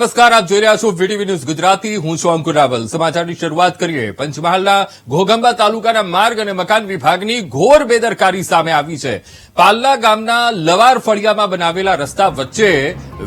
નમસ્કાર, આપ જોઈ રહ્યા છો વીટીવી ન્યૂઝ ગુજરાતી. હું છું અંકુર રાવલ. સમાચારની શરૂઆત કરીએ. પંચમહાલના ઘોગંબા તાલુકાના માર્ગ અને મકાન વિભાગની ઘોર બેદરકારી સામે આવી છે. પાલ્લા ગામના લવાર ફળિયામાં બનાવેલા રસ્તા વચ્ચે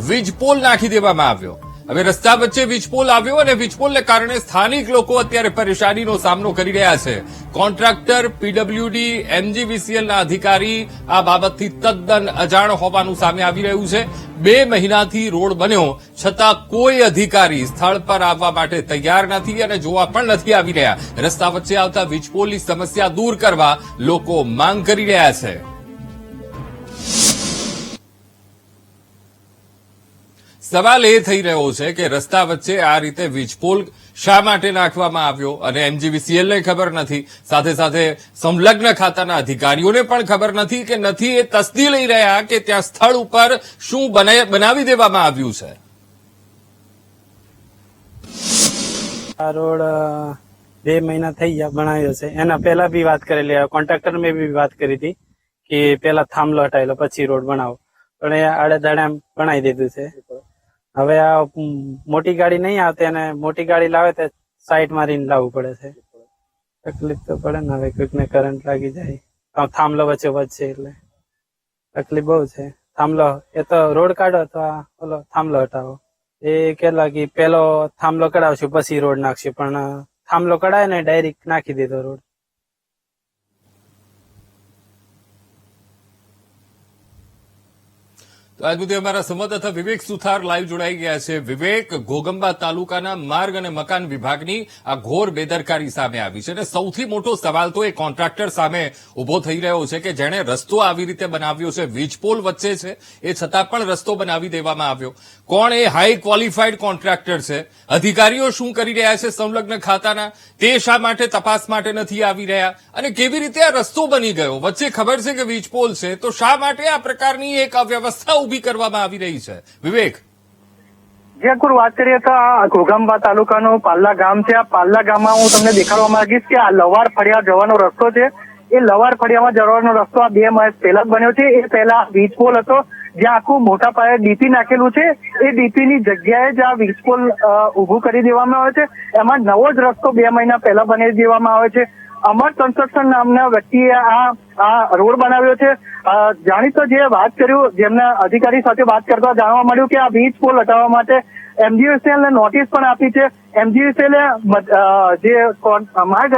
વીજપોલ નાખી દેવામાં આવ્યો. હવે રસ્તા વચ્ચે વીજપોલ આવ્યો અને વીજપોલને કારણે સ્થાનિક લોકો અત્યારે પરેશાનીનો સામનો કરી રહ્યા છે. કોન્ટ્રાક્ટર, પીડબ્લ્યુડી, એમજીવીસીએલના અધિકારી આ બાબતથી તદ્દન અજાણ હોવાનું સામે આવી રહ્યું છે. બે મહિનાથી રોડ બન્યો, છતાં કોઈ અધિકારી સ્થળ પર આવવા માટે તૈયાર નથી અને જોવા પણ નથી આવી રહ્યા. રસ્તા વચ્ચે આવતા વીજપોલની સમસ્યા દૂર કરવા લોકો માંગ કરી રહ્યા છે. સવાલ એ થઈ રહ્યો છે કે રસ્તા વચ્ચે આ રીતે વીજપોલ શા માટે નાખવામાં આવ્યો? અને એમજીવીસીએલને ખબર નથી. સાથે સાથે સંલગ્ન ખાતાના અધિકારીઓને પણ ખબર નથી કે નથી એ તસ્દી લઈ રહ્યા કે ત્યાં સ્થળ ઉપર શું બનાવી દેવામાં આવ્યું છે. આ રોડ બે મહિના થઈ ગયા બનાવ્યો છે. એના પહેલા બી વાત કરેલી કોન્ટ્રાક્ટર મેં બી વાત કરી હતી કે પેલા થાંભલો હટાવેલો પછી રોડ બનાવો. પણ એ આડે દાડે બનાવી દીધું છે. હવે આ મોટી ગાડી નહીં આવતી અને મોટી ગાડી લાવે તે સાઈડ મારીને લાવવું પડે છે. તકલીફ તો પડે ને હવે કોઈકને કરંટ લાગી જાય. થાંભલો વચ્ચે વચ્ચે એટલે તકલીફ બહુ છે. થાંભલો, એ તો રોડ કાઢો તો આ ઓલો થાંભલો હટાવો. એ કેલા કે પેલો થાંભલો કઢાવશું, પછી રોડ નાખશું. પણ થાંભલો કઢાય ને ડાયરેક્ટ નાખી દીધો રોડ તો આજ મુદ્દે અમારા સંવાદદાતા વિવેક સુથાર લાઈવ જોડાઈ ગયા છે. વિવેક ઘોગંબા તાલુકાના માર્ગ અને મકાન વિભાગની આ ઘોર બેદરકારી સામે આવી છે અને સૌથી મોટો સવાલ તો એ કોન્ટ્રાક્ટર સામે ઊભો થઈ રહ્યો છે કે જેણે રસ્તો આવી રીતે બનાવ્યો છે વીજપોલ વચ્ચે છે, એ છતાં પણ રસ્તો બનાવી દેવામાં આવ્યો. કોણ એ હાઈ ક્વોલિફાઈડ કોન્ટ્રાક્ટર છે? અધિકારીઓ શું કરી રહ્યા છે સંલગ્ન ખાતાના? તે શા માટે તપાસ માટે નથી આવી રહ્યા? અને કેવી રીતે આ રસ્તો બની ગયો? વચ્ચે ખબર છે કે વીજપોલ છે, તો શા માટે આ પ્રકારની એક અવ્યવસ્થા ઊભી કરવામાં આવી રહી છે. વિવેક. જે, અંકુર વાત કરીએ તો આ ઘોઘાંબા તાલુકાનું પાલ્લા ગામ છે. આ પાલ્લા ગામમાં હું તમને દેખાડવા માંગીશ કે આ લવાર ફળિયા જવાનો રસ્તો છે. એ લવાર ફળિયામાં જવાનો રસ્તો આ બે માસ પહેલા જ બન્યો છે. એ પહેલા વીજ પોલ હતો, જ્યાં આખું મોટા પાયે ડીપી નાખેલું છે. એ ડીપીની જગ્યાએ જ આ વીજ પોલ ઊભું કરી દેવામાં આવે છે. એમાં નવો જ રસ્તો બે મહિના પહેલા બનાવી દેવામાં આવે છે. અમર કન્સ્ટ્રક્શન નામના વ્યક્તિએ આ આ રોડ બનાવ્યો છે. જાણીતો જે વાત કર્યું, જેમના અધિકારી સાથે વાત કરતા જાણવા મળ્યું કે આ વીજ પોલ હટાવવા માટે એમજીવીસીએલ ને નોટિસ પણ આપી છે. એમજીવીસીએલ જે માર્ગ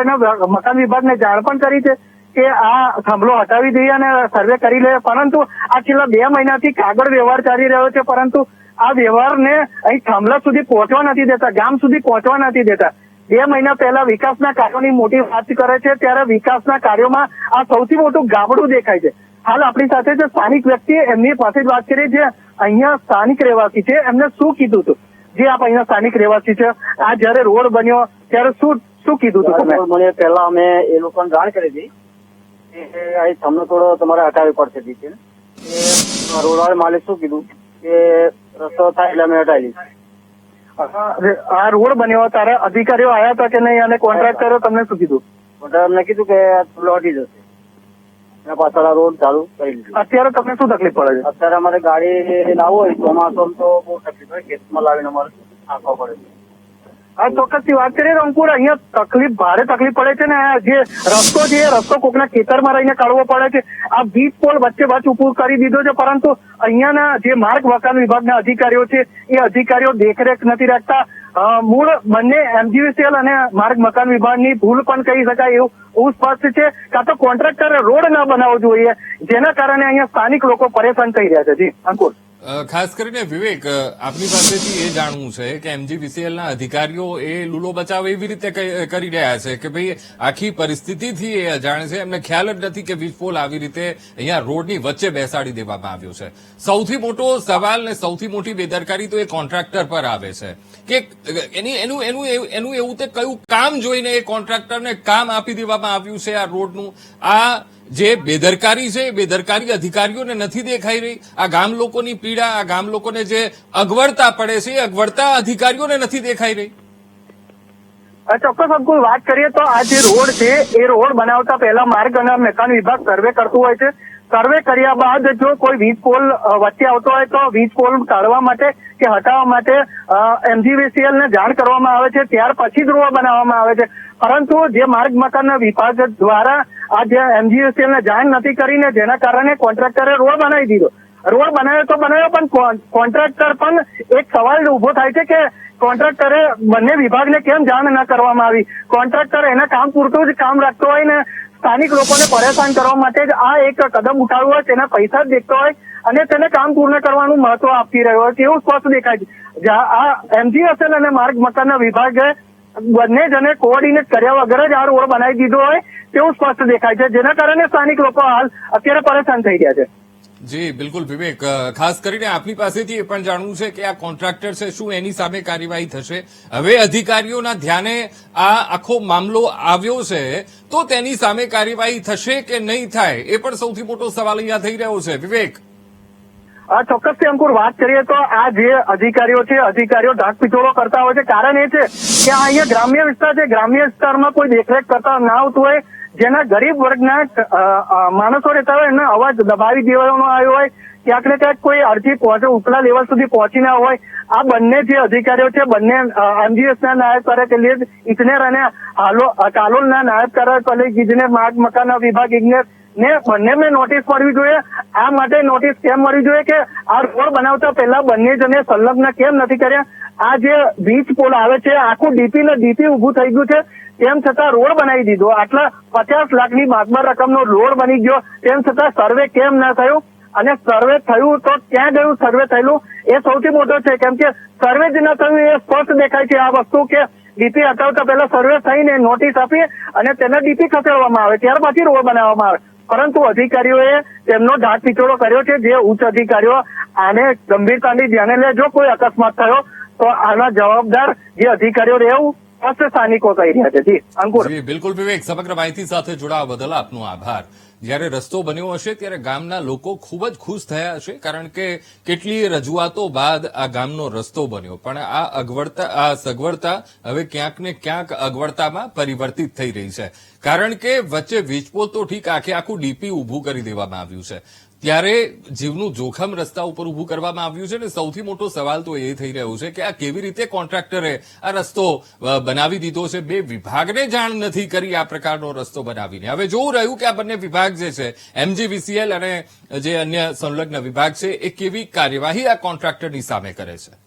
મકાન વિભાગને જાણ પણ કરી છે કે આ થાંભલો હટાવી દઈએ અને સર્વે કરી લે. પરંતુ આ છેલ્લા બે મહિનાથી કાગળ વ્યવહાર ચાલી રહ્યો છે. પરંતુ આ વ્યવહારને અહીં થાંભલા સુધી પહોંચવા નથી દેતા, ગામ સુધી પહોંચવા નથી દેતા. બે મહિના પહેલા વિકાસના કાર્યોની મોટી વાત કરે છે, ત્યારે વિકાસના કાર્યોમાં આ સૌથી મોટું ગાબડું દેખાય છે. હાલ આપણી સાથે જે સ્થાનિક વ્યક્તિ એમની પાસે જ વાત કરી, જે અહીંયા સ્થાનિક રહેવાસી છે, એમને શું કીધું હતું? જે આપ અહીંયા સ્થાનિક રહેવાસી છે, આ જયારે રોડ બન્યો, ત્યારે શું શું કીધું હતું મને પહેલા અમે એ લોકોને જાણ કરી હતી. તમને થોડો તમારે હટાવી પડશે ડીપી રોડ માલિક શું કીધું? કે રસ્તો થાય એટલે અમે હટાવી લઈશું. આ રોડ બન્યો તારા અધિકારીઓ આવ્યા હતા કે નહીં અને કોન્ટ્રાક્ટરો તમને શું કીધું? કોન્ટ્રાક્ટર કીધું કે લોટી જશે. એના પાછળ આ રોડ ચાલુ કરી દીધું. અત્યારે તમને શું તકલીફ પડે છે? અત્યારે અમારે ગાડી લાવવું હોય ચોમાસામાં તો બહુ તકલીફ હોય ગેસમાં લાવીને અમારે નાખવા પડે છે. આ ચોક્કસથી વાત કરીએ અંકુર અહીંયા તકલીફ, ભારે તકલીફ પડે છે ને જે રસ્તો છે, એ રસ્તો કોકના ખેતરમાં રહીને કાઢવો પડે છે. આ વીજ પોલ વચ્ચે વચ્ચ ઉભું કરી દીધો છે, પરંતુ અહીંયાના જે માર્ગ મકાન વિભાગના અધિકારીઓ છે, એ અધિકારીઓ દેખરેખ નથી રાખતા. મૂળ બંને એમજીવીસીએલ અને માર્ગ મકાન વિભાગની ભૂલ પણ કહી શકાય એવું એવું સ્પષ્ટ છે. કાં તો કોન્ટ્રાક્ટરે રોડ ના બનાવવો જોઈએ, જેના કારણે અહીંયા સ્થાનિક લોકો પરેશાન થઈ રહ્યા છે. જી, અંકુર. ખાસ કરીને વિવેક આપની પાસેથી એ જાણવું છે કે એમજીવીસીએલના અધિકારીઓ એ લૂલો બચાવ એવી રીતે કરી રહ્યા છે કે ભાઈ આખી પરિસ્થિતિથી એ અજાણ છે, એમને ખ્યાલ જ નથી કે વીજપોલ આવી રીતે અહીંયા રોડની વચ્ચે બેસાડી દેવામાં આવ્યો છે. સૌથી મોટો સવાલ ને સૌથી મોટી બેદરકારી તો એ કોન્ટ્રાક્ટર પર આવે છે. કે એની, એનું એનું એનું એવું તે કયું કામ જોઈને એ કોન્ટ્રાક્ટરને કામ આપી દેવામાં આવ્યું છે આ રોડનું? આ જે બેદરકારી છે એ બેદરકારી અધિકારીઓને નથી દેખાઈ રહી. આ ગામ લોકોની પીડા, આ ગામ લોકોને જે અગવડતા પડે છે, એ અગવડતા અધિકારીઓને નથી દેખાઈ રહી. ચોક્કસ અંકુર, વાત કરીએ તો આ જે રોડ છે, એ રોડ બનાવતા પહેલા માર્ગ અને મકાન વિભાગ સર્વે કરતું હોય છે. સર્વે કર્યા બાદ જો કોઈ વીજ પોલ વચ્ચે આવતો હોય તો વીજ પોલ કાઢવા માટે કે હટાવવા માટે એમજીવીસીએલ ને જાણ કરવામાં આવે છે. ત્યાર પછી જ રોડ બનાવવામાં આવે છે. પરંતુ જે માર્ગ, મકાન વિભાગ દ્વારા આ જે એમજીએસએલ ને જાણ નથી કરીને જેના કારણે કોન્ટ્રાક્ટરે રોડ બનાવી દીધો. રોડ બનાવ્યો તો બનાવ્યો, પણ કોન્ટ્રાક્ટર પણ એક સવાલ ઊભો થાય છે કે કોન્ટ્રાક્ટરે બંને વિભાગને કેમ જાણ ન કરવામાં આવી? કોન્ટ્રાક્ટર એના કામ પૂરતું જ કામ રાખતો હોય ને સ્થાનિક લોકોને પરેશાન કરવા માટે જ આ એક કદમ ઉઠાવ્યું હોય, તેના પૈસા જ દેખતો હોય અને તેને કામ પૂર્ણ કરવાનું મહત્વ આપી રહ્યો હોય તેવું સ્પષ્ટ દેખાય છે. આ એમજીએસએલ અને માર્ગ મકાનના વિભાગે બંને જણે કોઓર્ડિનેટ કર્યા વગર જ આ રોડ બનાવી દીધો હોય તેવું સ્પષ્ટ દેખાય છે. જેના કારણે સ્થાનિક લોકો હાલ અત્યારે પરેશાન થઈ ગયા છે. જી, બિલકુલ વિવેક. ખાસ કરીને આપની પાસેથી એ પણ જાણવું છે કે આ કોન્ટ્રાક્ટર છે શું એની સામે કાર્યવાહી થશે? હવે અધિકારીઓના ધ્યાને આ આખો મામલો આવ્યો છે, તો તેની સામે કાર્યવાહી થશે કે નહીં થાય એ પણ સૌથી મોટો સવાલ અહીંયા થઈ રહ્યો છે. વિવેક. ચોક્કસથી અંકુર વાત કરીએ તો આ જે અધિકારીઓ છે, અધિકારીઓ ઢાક પિછોડો કરતા હોય છે, કારણ એ છે કે અહીંયા ગ્રામ્ય વિસ્તાર છે, ગ્રામ્ય વિસ્તારમાં કોઈ દેખરેખ કરતા ના આવતું હોય, જેના ગરીબ વર્ગના માણસો રહેતા હોય, એનો અવાજ દબાવી દેવાનો આવ્યો હોય, ક્યાંક ને ક્યાંક કોઈ અરજી પહોંચે, ઉપલા લેવલ સુધી પહોંચી ના હોય, આ બંને જે અધિકારીઓ છે, બંને એમજીએસ ના નાયબ કાર્યપાલક ઇજનેર અને હાલો કાલોલ ના નાયબ કાર્યપાલક ઇજનેર, માર્ગ, મકાન, વિભાગ, ઇજનેર ને બંને મેં નોટિસ મળવી જોઈએ. આ માટે નોટિસ કેમ મળવી જોઈએ કે આ રોડ બનાવતા પહેલા બંને જણે સંલગ્ન કેમ નથી કર્યા? આ જે વીજ પોલ આવે છે, આખું ડીપી ને ડીપી ઉભું થઈ ગયું છે. તેમ છતાં રોડ બનાવી દીધો. આટલા પચાસ લાખની માતબર રકમનો રોડ બની ગયો. તેમ છતાં સર્વે કેમ ના થયું? અને સર્વે થયું તો ક્યાં ગયું સર્વે થયેલું? એ સૌથી મોટો છે, કેમ કે સર્વે જ ન થયું, એ સ્પષ્ટ દેખાય છે આ વસ્તુ કે ડીપી હટાવતા પહેલા સર્વે થઈને નોટિસ આપી અને તેને ડીપી ખસેડવામાં આવે. ત્યાર પછી રોડ બનાવવામાં આવે. પરંતુ અધિકારીઓએ તેમનો ઢાક પીછોડો કર્યો છે. જે ઉચ્ચ અધિકારીઓ આને ગંભીરતાની ધ્યાને લે, જો કોઈ અકસ્માત થયો, તો આના જવાબદાર જે અધિકારીઓ રહેવું સ્પષ્ટ સ્થાનિકો કહી રહ્યા છે. જી, અંકુર. જી, બિલકુલ વિવેક, સમગ્ર માહિતી સાથે જોડાવા બદલ આપનો આભાર. જ્યારે રસ્તો બન્યો હશે, ત્યારે ગામના લોકો ખૂબ જ ખુશ થયા હશે, કારણ કે કેટલીય રજૂઆતો બાદ આ ગામનો રસ્તો બન્યો. પણ આ અગવડતા, આ સગવડતા હવે ક્યાંક ને ક્યાંક અગવડતામાં પરિવર્તિત થઈ રહી છે. કારણ કે વચ્ચે વીજપોલ તો ઠીક આખે આખું ડીપી ઊભું કરી દેવામાં આવ્યું છે. ત્યારે જીવનું જોખમ રસ્તા ઉપર ઊભું કરવામાં આવ્યું છે ને સૌથી મોટો સવાલ તો એ થઈ રહ્યો છે કે આ કેવી રીતે કોન્ટ્રાક્ટરે આ રસ્તો બનાવી દીધો છે? બે વિભાગને જાણ નથી કરી આ પ્રકારનો રસ્તો બનાવીને. હવે જોવું રહ્યું કે આ બંને વિભાગ જે છે, એમજીવીસીએલ અને જે અન્ય સંલગ્ન વિભાગ છે, એ કેવી કાર્યવાહી આ કોન્ટ્રાક્ટરની સામે કરે છે?